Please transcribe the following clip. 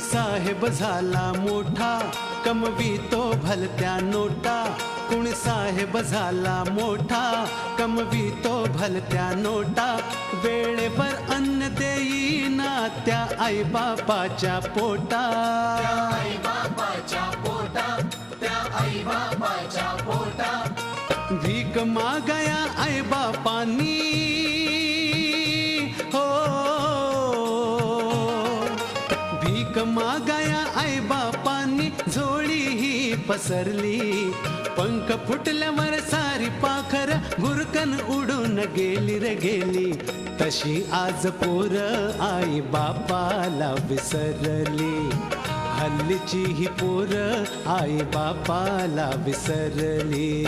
साहेब झाला मोठा कमवितो भलत्या नोटा. कुणी साहेब झाला मोठा कमवितो भलत्या नोटा. वेळेवर अन्न देईना त्या पोटा. आई बापाच्या पोटा त्या आई बापाच्या पोटा. भीक मागया आई बापानी भीक मागाया आई बापांनी झोळी ही पसरली. पंख फुटल्यावर सारी पाखर गुरकन उडून गेली रे गेली. तशी आज पोर आई बापाला विसरली. हल्लीची ही पोर आई बापाला विसरली.